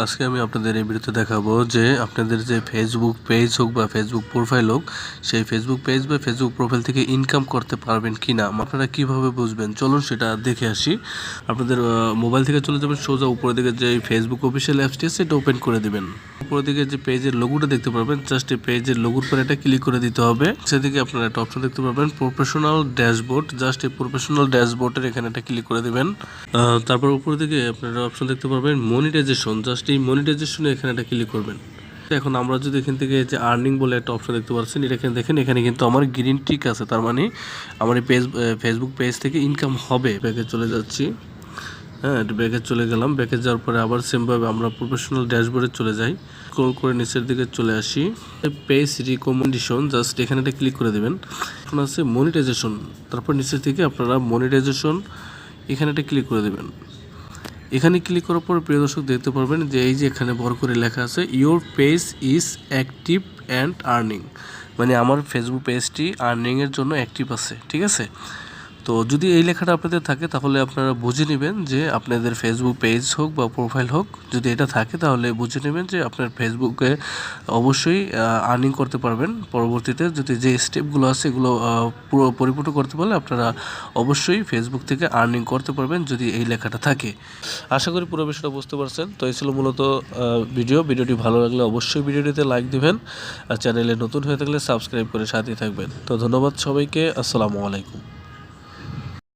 আজকে আমি আপনাদের এই ভিডিওতে দেখাবো যে আপনাদের যে ফেসবুক পেজ হোক বা ফেসবুক প্রোফাইল হোক, সেই ফেসবুক পেজ বা ফেসবুক প্রোফাইল থেকে ইনকাম করতে পারবেন কি না, আপনারা কীভাবে বুঝবেন? চলুন সেটা দেখে আসি। আপনাদের মোবাইল থেকে চলে যাবেন, সোজা উপরে দিকে যে ফেসবুক অফিসিয়াল অ্যাপসটি আছে, সেটা ওপেন করে দিবেন। উপরের দিকে যে পেজের লোগোটা দেখতে পারবেন জাস্ট এই পেজের লোগোর পরে এটা ক্লিক করে দিতে হবে। সেদিকে আপনারা একটা অপশন দেখতে পারবেন প্রফেশনাল ড্যাশবোর্ড জাস্ট এই প্রফেশনাল ড্যাশবোর্ডের এখানে একটা ক্লিক করে দিবেন। তারপর উপরের দিকে আপনারা অপশন দেখতে পারবেন মনিটাইজেশন জাস্ট এই মনিটাইজেশনে এখানে একটা ক্লিক করবেন। এখন আমরা যদি এখান থেকে যে আর্নিং বলে একটা অপশন দেখতে পাচ্ছেন, এটা দেখেন, এখানে কিন্তু আমার গ্রিন টিক আছে। তার মানে আমার এই পেজ ফেসবুক পেজ থেকে ইনকাম হবে। ব্যাগে চলে যাচ্ছি। হ্যাঁ ব্যাগে চলে গেলাম। ব্যাগে যাওয়ার পরে আবার সেমভাবে আমরা প্রফেশনাল ড্যাশবোর্ডে চলে যাই। স্ক্রল করে নিচের দিকে চলে আসি। পেজ রিকমেন্ডেশন জাস্ট এখানে একটা ক্লিক করে দেবেন। এখন আছে মনিটাইজেশন তারপর নিচের থেকে আপনারা মনিটাইজেশন এখানে একটা ক্লিক করে দেবেন। এখানে ক্লিক করার পর প্রিয় দর্শক দেখতে পারবেন যে এই যে এখানে বড় করে লেখা আছে your page is active and earning মানে আমার ফেসবুক পেজটি আর্নিংয়ের জন্য অ্যাক্টিভ আছে, ঠিক আছে? তো যদি এই লেখাটা আপনাদের থাকে, তাহলে আপনারা বুঝে নেবেন যে আপনাদের ফেসবুক পেজ হোক বা প্রোফাইল হোক, যদি এটা থাকে, তাহলে বুঝে নেবেন যে আপনার ফেসবুকে অবশ্যই আর্নিং করতে পারবেন। পরবর্তীতে যদি যে স্টেপগুলো আছে, এগুলো পুরো পরিপূর্ণ করতে পারলে আপনারা অবশ্যই ফেসবুক থেকে আর্নিং করতে পারবেন যদি এই লেখাটা থাকে। আশা করি পুরো বিষয়টা বুঝতে পারছেন। তো এই ছিল মূলত ভিডিও ভিডিওটি ভালো লাগলে অবশ্যই ভিডিওটিতে লাইক দিবেন। আর চ্যানেলে নতুন হয়ে থাকলে সাবস্ক্রাইব করে সাথে থাকবেন। তো ধন্যবাদ সবাইকে। আসসালামু আলাইকুম।